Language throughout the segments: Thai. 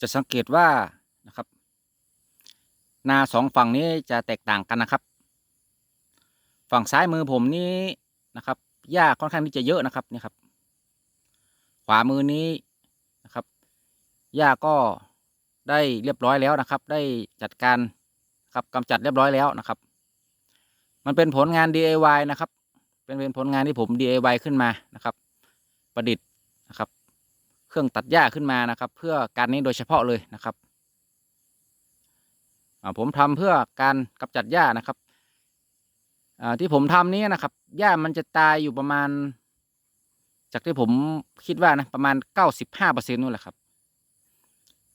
จะสังเกตว่านะครับ นาสองฝั่งนี้จะแตกต่างกันนะครับ ฝั่งซ้ายมือผมนี้นะครับหญ้าค่อนข้างที่จะเยอะนะครับนี่ครับ ขวามือนี้นะครับหญ้าก็ได้เรียบร้อยแล้วนะครับ ได้จัดการครับกำจัดเรียบร้อยแล้วนะครับ มันเป็นผลงาน DIY นะครับ เป็นเป็นผลงานที่ผม DIY ขึ้นมานะครับ ประดิษฐ์นะครับ เครื่องตัดหญ้าขึ้นมานะครับ เพื่อการนี้โดยเฉพาะเลยนะครับผมทำเพื่อการกำจัดหญ้านะครับที่ผมทำนี้นะครับหญ้ามันจะตายอยู่ประมาณ จากที่ผมคิดว่านะประมาณเก้าสิบห้าเปอร์เซ็นต์นู่นแหละครับ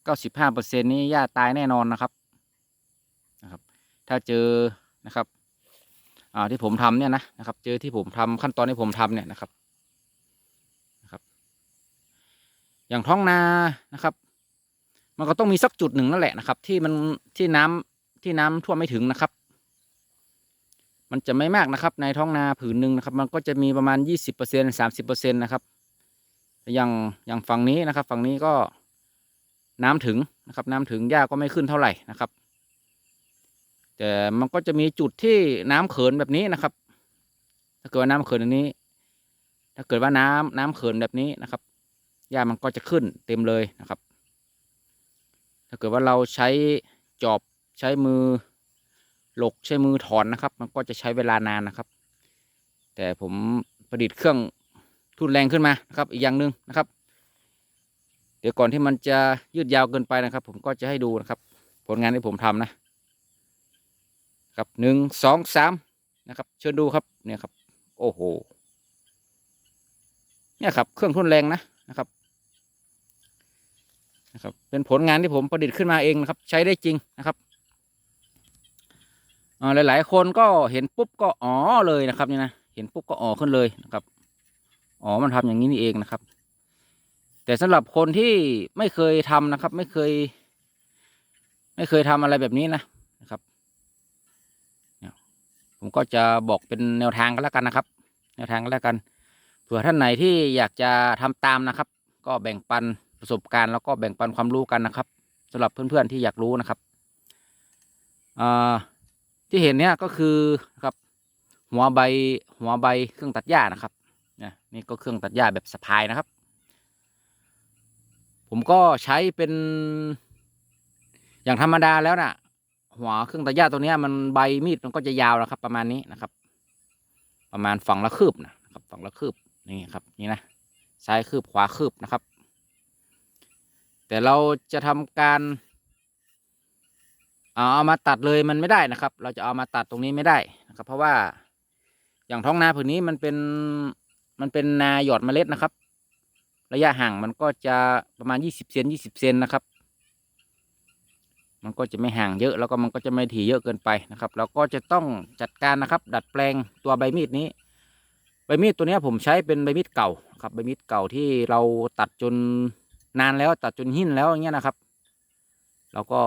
เก้าสิบห้าเปอร์เซ็นต์นี้หญ้าตายแน่นอนนะครับนะครับ ถ้าเจอนะครับที่ผมทำเนี่ยนะนะครับ เจอที่ผมทำขั้นตอนที่ผมทำเนี่ยนะครับ อย่างท้องนานะครับ มันก็ต้องมีสักจุดหนึ่งนั่นแหละนะครับ ที่มันที่น้ำที่น้ำท่วมไม่ถึงนะครับ มันจะไม่มากนะครับ ในท้องนาผืนหนึ่งนะครับ มันก็จะมีประมาณยี่สิบเปอร์เซ็นสามสิบเปอร์เซ็นต์นะครับอย่างอย่างฝั่งนี้นะครับ ฝั่งนี้ก็น้ำถึงนะครับ น้ำถึงหญ้าก็ไม่ขึ้นเท่าไหร่นะครับ แต่มันก็จะมีจุดที่น้ำเขินแบบนี้นะครับ ถ้าเกิดว่าน้ำเขินอันนี้ ถ้าเกิดว่าน้ำน้ำเขินแบบนี้นะครับ หญ้ามันก็จะขึ้นเต็มเลยนะครับ ถ้าเกิดว่าเราใช้จอบใช้มือหลกใช้มือถอนนะครับ มันก็จะใช้เวลานานนะครับ แต่ผมประดิษฐ์เครื่องทุนแรงขึ้นมานะครับ อีกอย่างหนึ่งนะครับ เดี๋ยวก่อนที่มันจะยืดยาวเกินไปนะครับ ผมก็จะให้ดูนะครับ ผลงานที่ผมทำนะครับหนึ่งสองสามนะครับ เชิญดูครับเนี่ยครับ โอ้โหเนี่ยครับ เครื่องทุนแรงนะนะครับ นะครับ เป็นผลงานที่ผมประดิษฐ์ขึ้นมาเองนะครับ ใช้ได้จริงนะครับอ่าหลาย ๆ คนก็เห็นปุ๊บก็อ๋อเลยนะครับนี่นะเห็นปุ๊บก็อ๋อขึ้นเลยนะครับอ๋อมันทำอย่างนี้นี่เองนะครับ แต่สำหรับคนที่ไม่เคยทำนะครับ ไม่เคย ไม่เคยทำอะไรแบบนี้นะนะครับผมก็จะบอกเป็นแนวทางกันแล้วกันนะครับ แนวทางกันแล้วกันเผื่อท่านไหนที่อยากจะทำตามนะครับ ก็แบ่งปัน ประสบการณ์แล้วก็แบ่งปันความรู้กันนะครับสำหรับเพื่อนๆที่อยากรู้นะครับที่เห็นเนี่ยก็คือครับหัวใบหัวใบเครื่องตัดหญ้านะครับนี่ยนี่ก็เครื่องตัดหญ้าแบบสะพายนะครับ ผมก็ใช้เป็น อย่างธรรมดาแล้วนะ่ะ หัวเครื่องตัดหญ้าตัวเนี้ยมันใบมีดมันก็จะยาวนะครับ ประมาณนี้นะครับ ประมาณฝั่งละคืบนะครับฝั่งละคืบนี่ครับนี่นะซ้ายคืบขวาคืบนะครับ แต่เราจะทำการเอาเอามาตัดเลยมันไม่ได้นะครับ เราจะเอามาตัดตรงนี้ไม่ได้นะครับ เพราะว่าอย่างท้องนาผืนนี้มันเป็นมันเป็นนาหยอดเมล็ดนะครับ ระยะห่างมันก็จะประมาณยี่สิบเซนยี่สิบเซนนะครับ มันก็จะไม่ห่างเยอะแล้วก็มันก็จะไม่ถี่เยอะเกินไปนะครับ เราก็จะต้องจัดการนะครับ ดัดแปลงตัวใบมีดนี้ ใบมีดตัวนี้ผมใช้เป็นใบมีดเก่าครับใบมีดเก่าที่เราตัดจน นานแล้วตัดจนหินแล้วอย่างเงี้ยนะครับ เราก็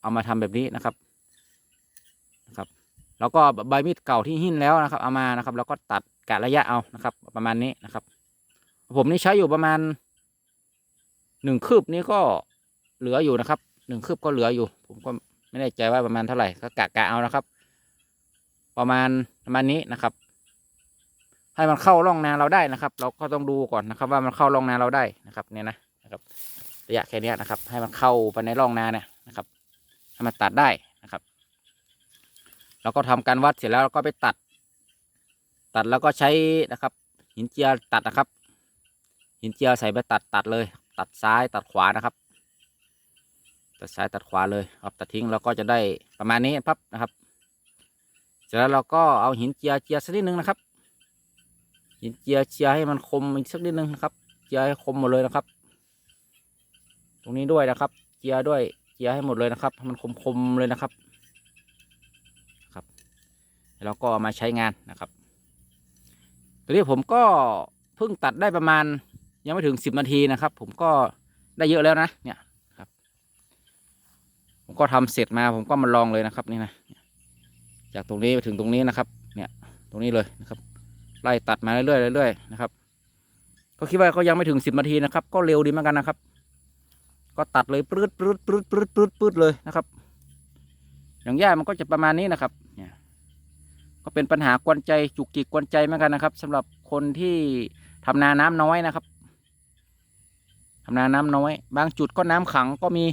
เอามาทำแบบนี้นะครับนะครับ แล้วก็ใบมีดเก่าที่หินแล้วนะครับ เอามานะครับ แล้วก็ตัดกะระยะเอานะครับ ประมาณนี้นะครับ ผมนี่ใช้อยู่ประมาณหนึ่งคืบนี้ก็เหลืออยู่นะครับหนึ่งคืบก็เหลืออยู่ ผมก็ไม่แน่ใจว่าประมาณเท่าไหร่ก็กะกะเอานะครับ ประมาณประมาณนี้นะครับ ให้มันเข้าร่องนาเราได้นะครับ เราก็ต้องดูก่อนนะครับ ว่ามันเข้าร่องนาเราได้นะครับ เนี่ยนะ นะครับระยะแค่นี้นะครับ ให้มันเข้าไปในร่องนาเนี่ยนะครับ ให้มันตัดได้นะครับเราก็ทำการวัดเสร็จแล้วเราก็ไปตัด ตัดแล้วก็ใช้นะครับ หินเจียตัดนะครับ หินเจียใส่ไปตัดตัดเลย ตัดซ้ายตัดขวานะครับ ตัดซ้ายตัดขวาเลยครับตัดทิ้งเราก็จะได้ประมาณนี้ปั๊บนะครับ เสร็จแล้วเราก็เอาหินเจียเจียสักนิดนึงนะครับหินเจียเจียให้มันคมอีกสักนิดนึงนะครับ เจียให้คมหมดเลยนะครับ ตรงนี้ด้วยนะครับเจียด้วยเจียให้หมดเลยนะครับให้มันคมๆเลยนะครับครับแล้วก็มาใช้งานนะครับตัวนี้ผมก็เพิ่งตัดได้ประมาณยังไม่ถึงสิบนาทีนะครับ ผมก็ได้เยอะแล้วนะเนี่ยครับ ผมก็ทำเสร็จมาผมก็มาลองเลยนะครับนี่นะจากตรงนี้ไปถึงตรงนี้นะครับ เนี่ย ตรงนี้เลยนะครับ ไล่ตัดมาเรื่อยๆเรื่อยๆนะครับ ก็คิดว่าก็ยังไม่ถึงสิบนาทีนะครับ ก็เร็วดีเหมือนกันนะครับ ก็ตัดเลยปลืดปลืดปลืดปลืดปลืดปลืดเลยนะครับอย่างหญ้ามันก็จะประมาณนี้นะครับเนี่ยก็เป็นปัญหากวนใจจุกจิกกวนใจเหมือนกันนะครับสำหรับคนที่ทำนาน้ำน้อยนะครับทำนาน้ำน้อย บางจุดก็น้ำขังก็มี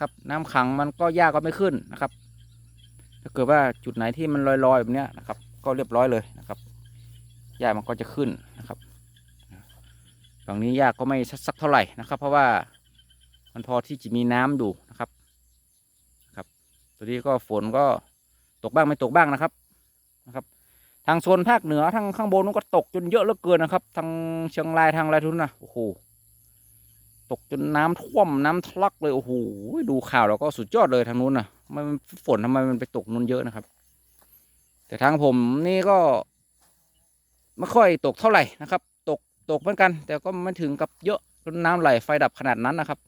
ครับ น้ำขังมันก็หญ้าก็ไม่ขึ้นนะครับถ้าเกิดว่าจุดไหนที่มันลอยๆแบบเนี้ยนะครับ ก็เรียบร้อยเลยนะครับหญ้ามันก็จะขึ้นนะครับฝั่งนี้หญ้าก็ไม่สักเท่าไหร่นะครับ เพราะว่า มันพอที่จะมีน้ำอยู่นะครับครับ ตัวนี้ก็ฝนก็ตกบ้างไม่ตกบ้างนะครับนะครับ ทางโซนภาคเหนือทางข้างบนนู้นก็ตกจนเยอะเหลือเกินนะครับ ทางเชียงรายทางอะไรทุนนะโอ้โหตกจนน้ำท่วมน้ำทะลักเลยโอ้โหดูข่าวแล้วก็สุดยอดเลยทางนู้นนะมันฝนทำไมมันไปตกนู้นเยอะนะครับ แต่ทางผมนี่ก็ไม่ค่อยตกเท่าไหร่นะครับ ตกตกเหมือนกัน แต่ก็ไม่ถึงกับเยอะจนน้ำไหลไฟดับขนาดนั้นนะครับ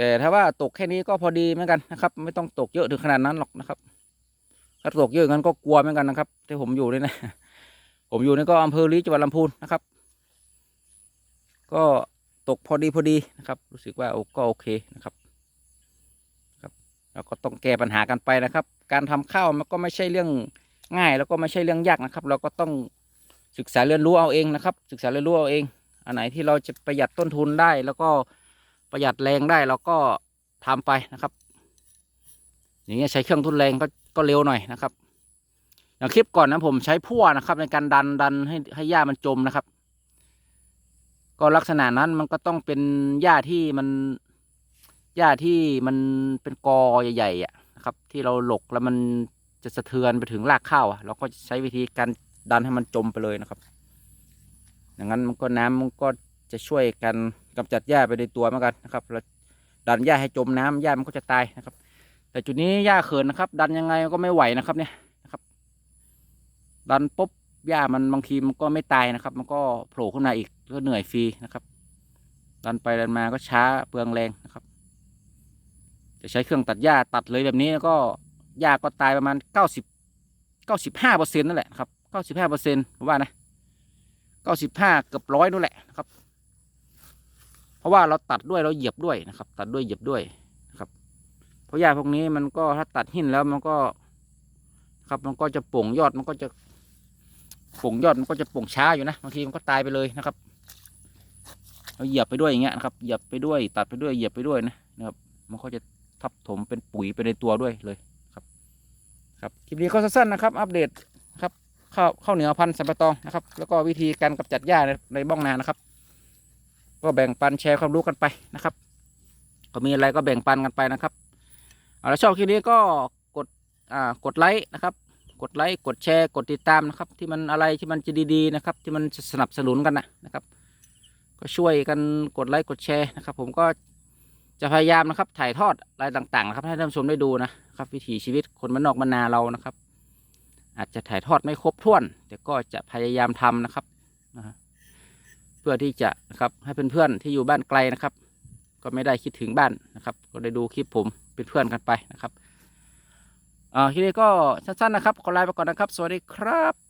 แต่ถ้าว่าตกแค่นี้ก็พอดีเหมือนกันนะครับ ไม่ต้องตกเยอะถึงขนาดนั้นหรอกนะครับถ้าตกเยอะงั้นก็กลัวเหมือนกันนะครับที่ผมอยู่นี่นะผมอยู่นี่ก็อำเภอลีจังหวัดลำพูนนะครับ ก็ตกพอดีพอดีนะครับ รู้สึกว่าก็โอเคนะครับครับเราก็ต้องแก้ปัญหากันไปนะครับ การทำข้าวมันก็ไม่ใช่เรื่องง่าย แล้วก็ไม่ใช่เรื่องยากนะครับ เราก็ต้องศึกษาเรียนรู้เอาเองนะครับ ศึกษาเรียนรู้เอาเอง อันไหนที่เราจะประหยัดต้นทุนได้แล้วก็ ประหยัดแรงได้เราก็ทำไปนะครับ อย่างเงี้ยใช้เครื่องทุนแรงก็ก็เร็วหน่อยนะครับ อย่างคลิปก่อนนะผมใช้พั่วนะครับ ในการดันดันให้ให้หญ้ามันจมนะครับ ก็ลักษณะนั้นมันก็ต้องเป็นหญ้าที่มันหญ้าที่มันเป็นกอใหญ่ๆอะนะครับ ที่เราหลกแล้วมันจะสะเทือนไปถึงรากข้าวอะเราก็ใช้วิธีการดันให้มันจมไปเลยนะครับ อย่างนั้นมันก็น้ำมันก็จะช่วยกัน กำจัดหญ้าไปในตัวเหมือนกันนะครับแล้วดันหญ้าให้จมน้ำหญ้ามันก็จะตายนะครับ แต่จุดนี้หญ้าเขินนะครับ ดันยังไงก็ไม่ไหวนะครับเนี่ยนะครับ ดันปุ๊บหญ้ามันบางทีมันก็ไม่ตายนะครับ มันก็โผล่ขึ้นมาอีกก็เหนื่อยฟรีนะครับ ดันไปดันมาก็ช้าเปลืองแรงนะครับ จะใช้เครื่องตัดหญ้าตัดเลยแบบนี้แล้วก็หญ้าก็ตายประมาณเก้าสิบเก้าสิบห้าเปอร์เซ็นต์นั่นแหละครับเก้าสิบห้าเปอร์เซ็นต์ผมว่านะเก้าสิบห้าเกือบร้อยนั่นแหละนะครับ ราะว่าเราตัดด้วยเราเหยียบด้วยนะครับ ตัดด้วยเหยียบด้วยครับเพราะหญ้าพวกนี้มันก็ถ้าตัดหินแล้วมันก็ ครับมันก็จะโป่งยอดมันก็จะโป่งยอดมันก็จะโป่งช้าอยู่นะบางทีมันก็ตายไปเลยนะครับเราเหยียบไปด้วยอย่างเงี้ยนะครับ เหยียบไปด้วย ตัดไปด้วยเหยียบไปด้วยนะนะครับ มันก็จะทับถมเป็นปุ๋ยไปในตัวด้วยเลยครับ ครับคลิปนี้ก็สั้นๆนะครับ อัปเดตครับข้าวข้าวเหนียวพันธุ์สัมปะตองนะครับ แล้วก็วิธีการกำจัดหญ้าในบ้องนานะครับ ก็แบ่งปันแชร์ความรู้กันไปนะครับ ก็มีอะไรก็แบ่งปันกันไปนะครับเอาล้วชอบคลิปนี้ก็กดอ่ากดไลค์นะครับ กดไลค์กดแชร์กดติดตามนะครับ ที่มันอะไรที่มันจะดีๆนะครับ ที่มันสนับสนุนกันนะนะครับ ก็ช่วยกันกดไลค์กดแชร์นะครับ ผมก็จะพยายามนะครับถ่ายทอดอะไรต่างๆนะครับให้ท่านผู้ชมได้ดูนะครับ วิถีชีวิตคนบ้านนอกบ้านนาเรานะครับ อาจจะถ่ายทอดไม่ครบถ้วน แต่ก็จะพยายามทำนะครับนะฮะ พื่อที่จะนะครับให้เพื่อนๆที่อยู่บ้านไกลนะครับ ก็ไม่ได้คิดถึงบ้านนะครับ ก็ได้ดูคลิปผมเป็นเพื่อนกันไปนะครับอ่าคลิปนี้ก็สั้นๆนะครับขอลาไปก่อนนะครับ สวัสดีครับ